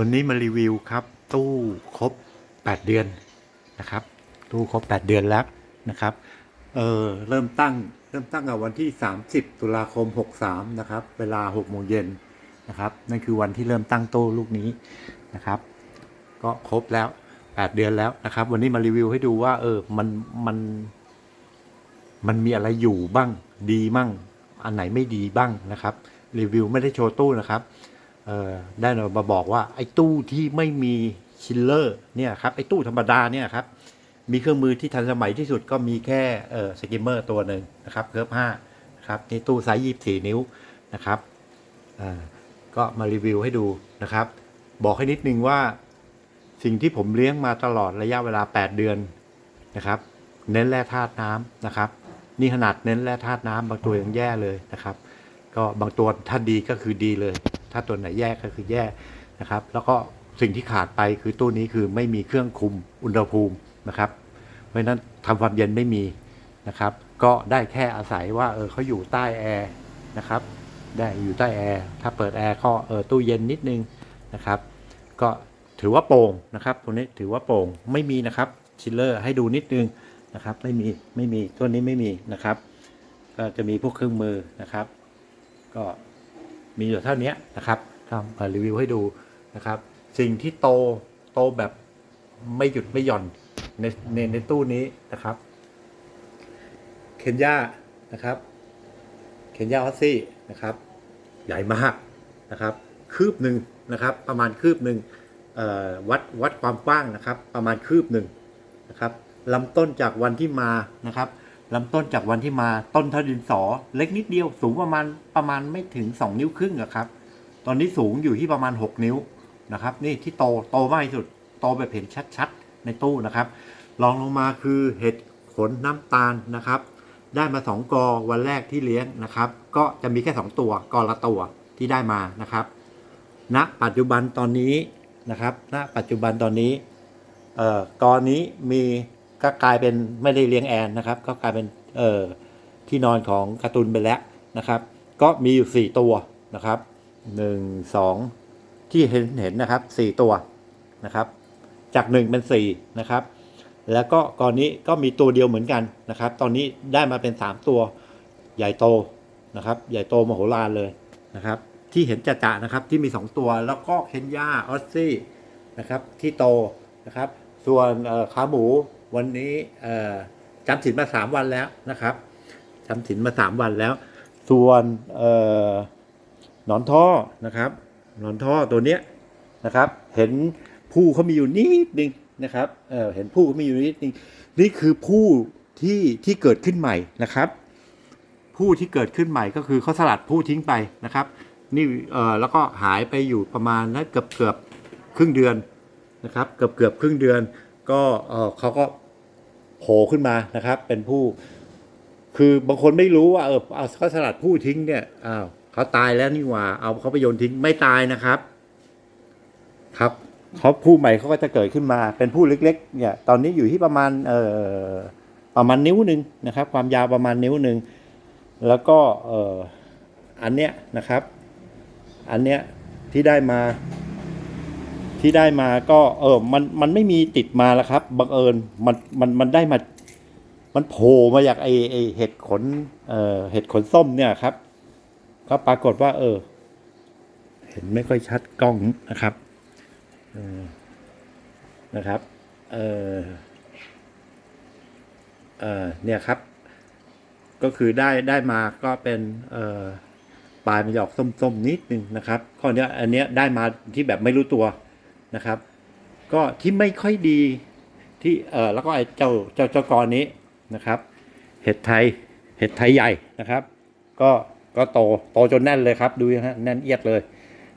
วันนี้มารีวิวครับ ตู้ครบ 8 เดือนนะครับ ตู้ครบ 8 เดือนแล้วนะครับเออเริ่มตั้งเริ่มตั้งกับวันที่ 30 ตุลาคม 63 นะครับ เวลา6โมงเย็นนะครับนั่นคือวันที่เริ่มตั้งตู้ลูกนี้นะครับ ก็ครบแล้ว 8 เดือนแล้วนะครับ วันนี้มารีวิวให้ดูว่า เออมันมันมันมีอะไรอยู่บ้างดีบ้างอันไหนไม่ดีบ้างนะครับรีวิวไม่ได้โชว์ตู้นะครับ ได้มาบอกว่าไอ้ตู้ที่ไม่มีชิลเลอร์เนี่ยครับไอ้ตู้ธรรมดาเนี่ยครับมีเครื่องมือที่ทันสมัยที่สุดก็มีแค่เออสกิมเมอร์ตัวหนึ่งนะครับเคิร์ฟห้าครับนี่ตู้ไซส์ยี่สี่นิ้วนะครับก็มารีวิวให้ดูนะครับ บอกให้นิดนึงว่าสิ่งที่ผมเลี้ยงมาตลอดระยะเวลา 8 เดือนนะครับ เน้นแร่ธาตุน้ำนะครับ นี่ขนาดเน้นแร่ธาตุน้ำบางตัวยังแย่เลยนะครับ ก็บางตัวถ้าดีก็คือดีเลย ถ้าตัวไหนแย่ก็คือแย่นะครับ แล้วก็สิ่งที่ขาดไปคือตู้นี้คือไม่มีเครื่องคุมอุณหภูมินะครับ เพราะฉะนั้นทำความเย็นไม่มีนะครับ ก็ได้แค่อาศัยว่าเออเขาอยู่ใต้แอร์นะครับ ได้อยู่ใต้แอร์ถ้าเปิดแอร์ก็เออตู้เย็นนิดนึงนะครับ ก็ถือว่าโปร่งนะครับตรงนี้ถือว่าโปร่งไม่มีนะครับชิลเลอร์ให้ดูนิดนึงนะครับ ไม่มีไม่มีตัวนี้ไม่มีนะครับ ก็จะมีพวกเครื่องมือนะครับ ก็ มีอยู่เท่านี้นะครับทำมารีวิวให้ดูนะครับ สิ่งที่โตโตแบบไม่หยุดไม่หย่อนในในในตู้นี้นะครับ เคนยานะครับ เคนยาฮอสซี่นะครับ ใหญ่มากนะครับ คืบหนึ่งนะครับ ประมาณคืบหนึ่งเอ่อวัดวัดความกว้างนะครับ ประมาณคืบหนึ่งนะครับลำต้นจากวันที่มานะครับ ลำต้นจากวันที่มาต้นเท่าดินสอ เล็กนิดเดียวสูงประมาณประมาณไม่ถึง 2 นิ้วครึ่งอะครับ ตอนนี้สูงอยู่ที่ประมาณ 6 นิ้วนะครับ นี่ที่โตโตมากที่สุดโตแบบเห็นชัดๆ ในตู้นะครับรองลงมาคือเห็ดขนน้ำตาลนะครับ ได้มา 2 กอวันแรกที่เลี้ยงนะครับ ก็จะมีแค่ 2 ตัวกอละตัวที่ได้มานะครับณปัจจุบันตอนนี้นะครับณปัจจุบันตอนนี้เอ่อกอนี้มี ก็กลายเป็นไม่ได้เลี้ยงแอนนะครับ ก็กลายเป็นเอ่อที่นอนของการ์ตูนไปแล้วนะครับ ก็มีอยู่ 4 ตัวนะครับหนึ่งสองที่เห็นเห็นนะครับสี่ตัวนะครับ จากหนึ่งเป็นสี่นะครับ แล้วก็กอนนี้ก็มีตัวเดียวเหมือนกันนะครับ ตอนนี้ได้มาเป็น 3 ตัวใหญ่โตนะครับ ใหญ่โตมโหฬารเลยนะครับ ที่เห็นจะๆนะครับที่มี 2 ตัวแล้วก็เคนยาออสซี่นะครับที่โตนะครับ ส่วนขาหมู วันนี้จำศีลมา3วันแล้วนะครับจำศีลมา3วันแล้ว ส่วนหนอนท่อนะครับหนอนท่อตัวเนี้ยนะครับ เห็นผู้เขามีอยู่นิดนึงนะครับเเห็นผู้เขามีอยู่นิดนึงนี่คือผู้ที่ที่เกิดขึ้นใหม่นะครับผู้ที่เกิดขึ้นใหม่ก็คือเขาสลัดผู้ทิ้งไปนะครับ นี่เออแล้วก็หายไปอยู่ประมาณนะเกือบเกือบครึ่งเดือนนะครับ เกือบเกือบครึ่งเดือน ก็เขาก็โผล่ขึ้นมานะครับ เป็นผู้ คือบางคนไม่รู้ว่าเออเอาเขาสลัดผู้ทิ้งเนี่ยอ้าวเขาตายแล้วนี่หว่า เอาเขาไปโยนทิ้งไม่ตายนะครับ ครับเขาผู้ใหม่เขาก็จะเกิดขึ้นมา เป็นผู้เล็กๆเนี่ย ตอนนี้อยู่ที่ประมาณเอ่อประมาณนิ้วหนึ่งนะครับ ความยาวประมาณนิ้วหนึ่งแล้วก็เอ่ออันเนี้ยนะครับ อันเนี้ยที่ได้มา ที่ได้มาก็เออมันมันไม่มีติดมาแล้วครับบังเอิญมันมันมันได้มา มันโผล่มาจากไอไอเห็ดขนเอ่อเห็ดขนส้มเนี่ยครับ ก็ปรากฏว่า เออ เห็นไม่ค่อยชัดกล้องนะครับนะครับเออเออเนี่ยครับ ก็คือได้ได้มาก็เป็นเอ่อปลายมันจะออกส้มๆนิดนึงนะครับข้อเนี้ยอันเนี้ยได้มาที่แบบไม่รู้ตัว นะครับ ก็ที่ไม่ค่อยดีที่เออแล้วก็ไอ้เจ้าเจ้าเจ้ากรนี้นะครับ เห็ดไทยเห็ดไทยใหญ่นะครับ ก็ก็โตโตจนแน่นเลยครับดูนะฮะแน่นเอียดเลย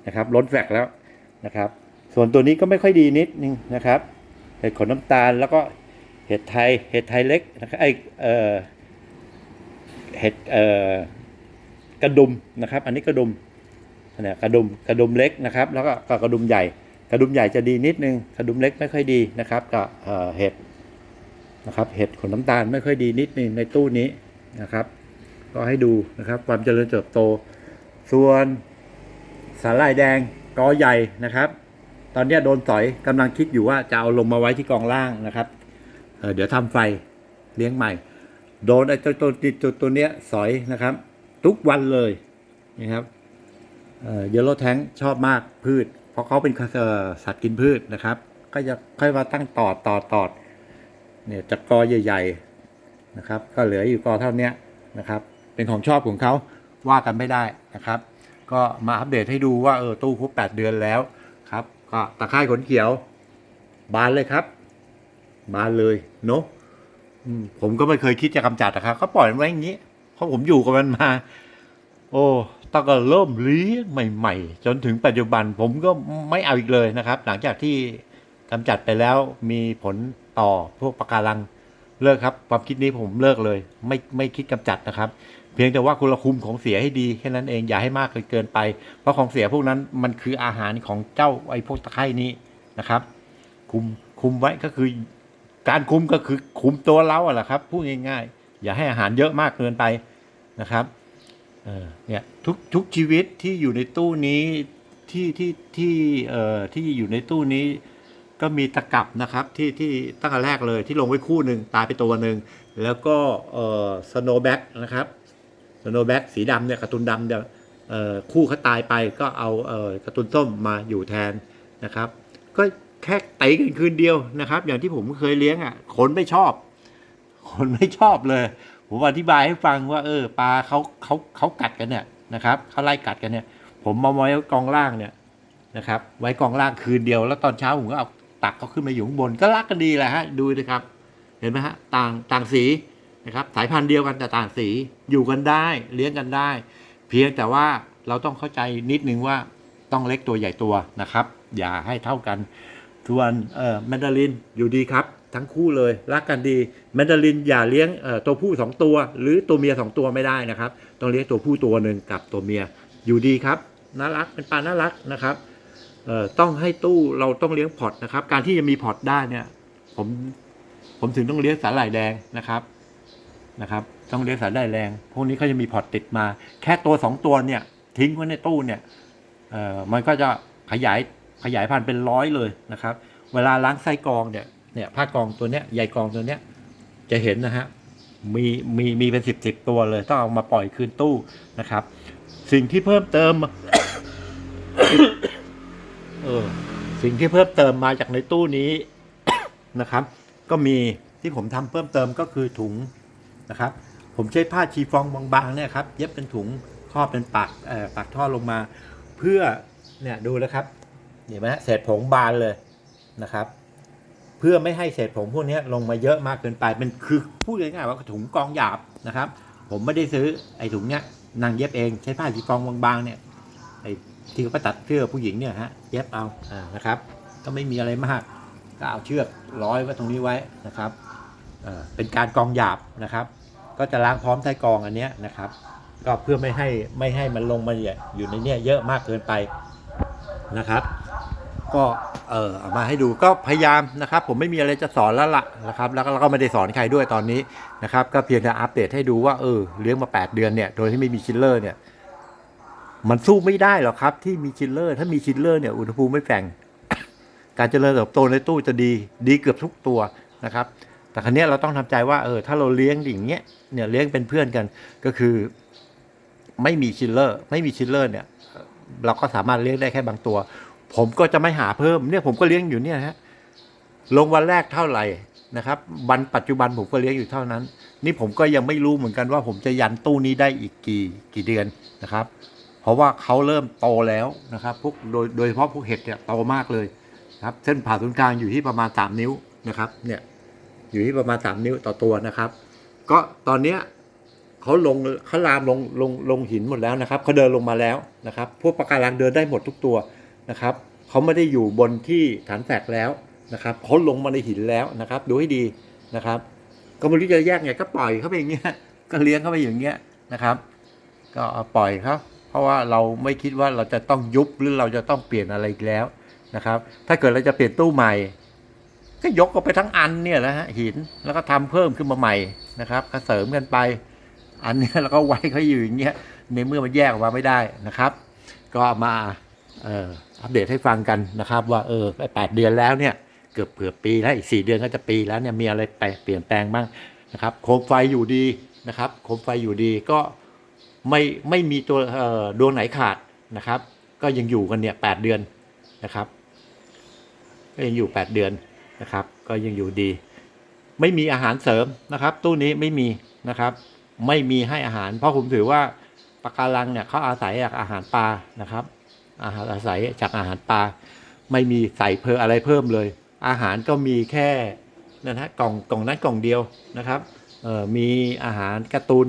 นะครับล้นแฟกแล้วนะครับ ส่วนตัวนี้ก็ไม่ค่อยดีนิดนึงนะครับ เห็ดขนน้ำตาลแล้วก็เห็ดไทยเห็ดไทยเล็กนะครับไอเออเห็ดเออกระดุมนะครับ อันนี้กระดุมเนี่ยกระดุมกระดุมเล็กนะครับ แล้วก็กระดุมใหญ่ กระดุมใหญ่จะดีนิดนึงกระดุมเล็กไม่ค่อยดีนะครับกับเห็ดนะครับเห็ดขนน้ำตาลไม่ค่อยดีนิดนึงในตู้นี้นะครับ ก็ให้ดูนะครับความเจริญเติบโต ส่วนสาหร่ายแดงกอใหญ่นะครับ ตอนนี้โดนสอยกำลังคิดอยู่ว่าจะเอาลงมาไว้ที่กองล่างนะครับเเดี๋ยวทำไฟเลี้ยงใหม่ โดนไอ้ตัวตัวตัวตัวเนี้ยสอยนะครับ ทุกวันเลยนะครับเยลโลแทงชอบมากพืช ราะเขาเป็นสัตว์กินพืชนะครับ ก็จะค่อยมาตั้งตอดตอดตอดเนี่ยจากกอใหญ่ ๆนะครับ ก็เหลืออยู่กอเท่านี้นะครับ เป็นของชอบของเขาว่ากันไม่ได้นะครับ ก็มาอัปเดตให้ดูว่าเออตู้ครบแปดเดือนแล้วครับ ก็ตะไคร่ขนเขียว บานเลยครับ บานเลยเนาะผมก็ไม่เคยคิดจะกำจัดนะครับก็ปล่อยมันไว้อย่างนี้เพราะผมอยู่กับมันมา โอ้ ตั้งแต่เริ่มเลี้ยงใหม่ ๆ จนถึงปัจจุบันผมก็ไม่เอาอีกเลยนะครับ หลังจากที่กำจัดไปแล้วมีผลต่อพวกปะการังเลิกครับ ความคิดนี้ผมเลิกเลย ไม่ไม่คิดกำจัดนะครับ เพียงแต่ว่าคุณคุมของเสียให้ดีแค่นั้นเองอย่าให้มากเกินไป เพราะของเสียพวกนั้นมันคืออาหารของเจ้าไอ้พวกตะไคร่นี้นะครับ คุมคุมไว้ก็คือ การคุมก็คือคุมตัวเราอะแหละครับพูดง่าย ๆ อย่าให้อาหารเยอะมากเกินไปนะครับ เนี่ยทุกทุกชีวิตที่อยู่ในตู้นี้ที่ที่ที่เอ่อที่อยู่ในตู้นี้ ก็มีตะกับนะครับที่ที่ตั้งแต่แรกเลยที่ลงไว้คู่หนึ่งตายไปตัวหนึ่งแล้วก็เอ่อสโนแบ็กนะครับสโนแบ็กสีดำเนี่ยการ์ตูนดำเนี่ยเอ่อคู่เขาตายไปก็เอาเอ่อการ์ตูนส้มมาอยู่แทนนะครับ ก็แค่ตีกันคืนเดียวนะครับ อย่างที่ผมเคยเลี้ยงอะคนไม่ชอบ คนไม่ชอบเลย ผมอธิบายให้ฟังว่าเออปลาเขาเขาเขากัดกันเนี่ยนะครับเขาไล่กัดกันเนี่ย ผมมาไว้กองล่างเนี่ยนะครับ ไว้กองล่างคืนเดียว แล้วตอนเช้าผมก็เอาตักเขาขึ้นมาอยู่ข้างบนก็รักกันดีแหละฮะดูนะครับ เห็นไหมฮะต่างต่างสีนะครับ สายพันธุ์เดียวกันแต่ต่างสีอยู่กันได้ เลี้ยงกันได้ เพียงแต่ว่าเราต้องเข้าใจนิดนึงว่าต้องเล็กตัวใหญ่ตัวนะครับ อย่าให้เท่ากันส่วนเอ่อแมนดารินอยู่ดีครับ ทั้งคู่เลยรักกันดีแมนดารินอย่าเลี้ยงตัวผู้สองตัว หรือตัวเมียสองตัวไม่ได้นะครับ ต้องเลี้ยงตัวผู้ตัวหนึ่งกับตัวเมียอยู่ดีครับน่ารักเป็นปลาน่ารักนะครับต้องให้ตู้เราต้องเลี้ยงพอร์ตนะครับ การที่จะมีพอร์ตได้เนี่ยผมผมถึงต้องเลี้ยงสาหร่ายแดงนะครับนะครับต้องเลี้ยงสาหร่ายแดงพวกนี้เขาจะมีพอร์ตติดมา แค่ตัวสองตัวเนี่ยทิ้งไว้ในตู้เนี่ยมันก็จะขยายขยายพันธุ์เป็นร้อยเลยนะครับ เวลาล้างไส้กรองเนี่ย เนี่ยผ้ากองตัวเนี้ยใยกองตัวเนี้ยจะเห็นนะฮะมีมีมีเป็นสิบสิบตัวเลยต้องเอามาปล่อยคืนตู้นะครับ สิ่งที่เพิ่มเติมเออสิ่งที่เพิ่มเติมมาจากในตู้นี้นะครับ ก็มีที่ผมทำเพิ่มเติมก็คือถุงนะครับ ผมใช้ผ้าชีฟองบางๆเนี่ยครับเย็บเป็นถุงครอบเป็นปากเอ่อปากท่อลงมา เพื่อเนี่ยดูนะครับเห็นไหมเศษผงบานเลยนะครับ เพื่อไม่ให้เศษผงพวกนี้ลงมาเยอะมากเกินไปเป็นคือพูดง่ายๆว่าถุงกองหยาบนะครับ ผมไม่ได้ซื้อไอ้ถุงเนี้ยนางเย็บเองใช้ผ้าชีฟองบางๆเนี่ยไอ้ที่เขาตัดเสื้อผู้หญิงเนี่ยฮะเย็บเอาอ่านะครับ ก็ไม่มีอะไรมากก็เอาเชือกร้อยไว้ตรงนี้ไว้นะครับเป็นการกองหยาบนะครับ ก็จะล้างพร้อมไส้กองอันเนี้ยนะครับ ก็เพื่อไม่ให้ไม่ให้มันลงมาเนี่ยอยู่ในเนี้ยเยอะมากเกินไปนะครับ ก็เออมาให้ดูก็พยายามนะครับ ผมไม่มีอะไรจะสอนแล้วล่ะนะครับ แล้วก็แล้วก็ไม่ได้สอนใครด้วยตอนนี้นะครับ ก็เพียงแต่อัปเดตให้ดูว่าเออเลี้ยงมา 8 เดือนเนี่ยโดยที่ไม่มีชิลเลอร์เนี่ย มันสู้ไม่ได้หรอกครับ ที่มีชิลเลอร์ ถ้ามีชิลเลอร์เนี่ยอุณหภูมิไม่แฝงการเจริญเติบโตในตู้จะดีดีเกือบทุกตัวนะครับ แต่ครั้นี้เราต้องทำใจว่าเออถ้าเราเลี้ยงอย่างเงี้ยเนี่ยเลี้ยงเป็นเพื่อนกันก็คือ ไม่มีชิลเลอร์ ไม่มีชิลเลอร์เนี่ย เราก็สามารถเลี้ยงได้แค่บางตัว ผมก็จะไม่หาเพิ่มเนี่ยผมก็เลี้ยงอยู่เนี่ยฮะลงวันแรกเท่าไหร่นะครับวันปัจจุบันผมก็เลี้ยงอยู่เท่านั้น นี่ผมก็ยังไม่รู้เหมือนกันว่าผมจะยันตู้นี้ได้อีกกี่กี่เดือนนะครับ เพราะว่าเขาเริ่มโตแล้วนะครับพวกโดยโดยเฉพาะพวกเห็ดเนี่ยโตมากเลยครับเส้นผ่าศูนย์กลางอยู่ที่ประมาณ 3 นิ้วนะครับเนี่ยอยู่ที่ประมาณ 3 นิ้วต่อตัวนะครับ ก็ตอนเนี้ยเขาลงเขาลามลงลงลงหินหมดแล้วนะครับเขาเดินลงมาแล้วนะครับ พวกปะการังเดินได้หมดทุกตัว นะครับเขาไม่ได้อยู่บนที่ฐานแฝกแล้วนะครับเขาลงมาในหินแล้วนะครับดูให้ดีนะครับ ก็ไม่รู้จะแยกไงก็ปล่อยเขาไปอย่างเงี้ยก็เลี้ยงเขาไปอย่างเงี้ยนะครับ ก็ปล่อยเขาเพราะว่าเราไม่คิดว่าเราจะต้องยุบหรือเราจะต้องเปลี่ยนอะไรอีกแล้วนะครับ ถ้าเกิดเราจะเปลี่ยนตู้ใหม่ ก็ยกออกไปทั้งอันเนี่ยนะฮะหินแล้วก็ทำเพิ่มขึ้นมาใหม่นะครับก็เสริมกันไป อันเนี้ยแล้วก็ไว้เขาอยู่อย่างเงี้ยในเมื่อมันแยกออกมาไม่ได้นะครับ ก็มาเออ อัปเดตให้ฟังกันนะครับว่าเออแปดเดือนแล้วเนี่ยเกือบเกือบปีแล้วอีกสี่เดือนก็จะปีแล้วเนี่ยมีอะไรแปเปลี่ยนแปลงบ้างนะครับโคมไฟอยู่ดีนะครับโคมไฟอยู่ดีก็ไม่ไม่มีตัวเอ่อดวงไหนขาดนะครับ ก็ยังอยู่กันเนี่ยแปดเดือนนะครับก็ยังอยู่แปดเดือนนะครับ ก็ยังอยู่ดี ไม่มีอาหารเสริมนะครับ ตู้นี้ไม่มีนะครับ ไม่มีให้อาหาร เพราะผมถือว่าปะการังเนี่ยเขาอาศัยจากอาหารปลานะครับ อาหารอาศัยจากอาหารปลาไม่มีใส่เพิ่มอะไรเพิ่มเลย อาหารก็มีแค่นั่นฮะกล่องกล่องนั้นกล่องเดียวนะครับมีอาหารกร์ตูน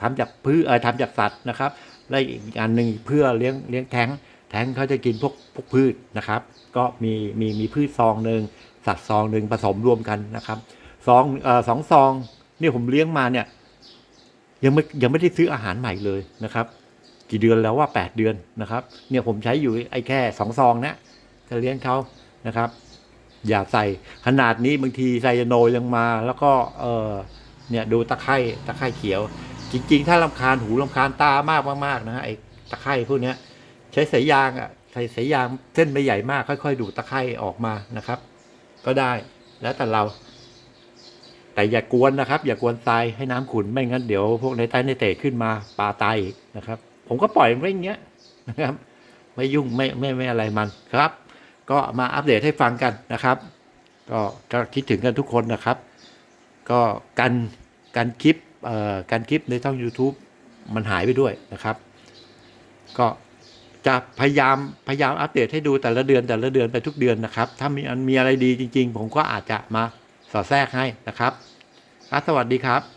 ทำจากพืชเออทำจากสัตว์นะครับและอีกอันหนึ่งเพื่อเลี้ยงเลี้ยงแท้งแท้งเขาจะกินพวกพวกพืชนะครับ ก็มีมีมีพืชซองหนึ่งสัตว์ซองหนึ่งผสมรวมกันนะครับซองเอ่อสองซองนี่ผมเลี้ยงมาเนี่ยยังไม่ยังไม่ได้ซื้ออาหารใหม่เลยนะครับ กี่เดือนแล้วว่าแปดเดือนนะครับ เนี่ยผมใช้อยู่ไอ้แค่สองซองนะจะเลี้ยงเขานะครับ อย่าใส่ขนาดนี้บางทีไซยาโนยังมา แล้วก็เออเนี่ยดูตะไคร่ตะไคร่เขียว จริง ๆ ถ้าลำคาญหูลำคาญตามากมากๆนะฮะไอ้ตะไคร่พวกเนี้ยใช้สายยางอะใส่สายยางเส้นไม่ใหญ่มาก ค่อยๆ ดูตะไคร่ออกมานะครับ ก็ได้แล้วแต่เรา แต่อย่ากวนนะครับ อย่ากวนทรายให้น้ำขุนไม่งั้นเดี๋ยวพวกในใต้ในเตะขึ้นมาปลาตายอีกนะครับ ผมก็ปล่อยไว้อย่างเงี้ยนะครับไม่ยุ่งไม่ไม่ไม่อะไรมันครับ ก็มาอัปเดตให้ฟังกันนะครับ ก็ก็คิดถึงกันทุกคนนะครับ ก็การการคลิปเอ่อการคลิปในช่อง YouTube มันหายไปด้วยนะครับ ก็จะพยายามพยายามอัปเดตให้ดูแต่ละเดือนแต่ละเดือนไปทุกเดือนนะครับ ถ้ามีมีอะไรดีจริง ๆ ผมก็อาจจะมาสอดแทรกให้นะครับครับสวัสดีครับ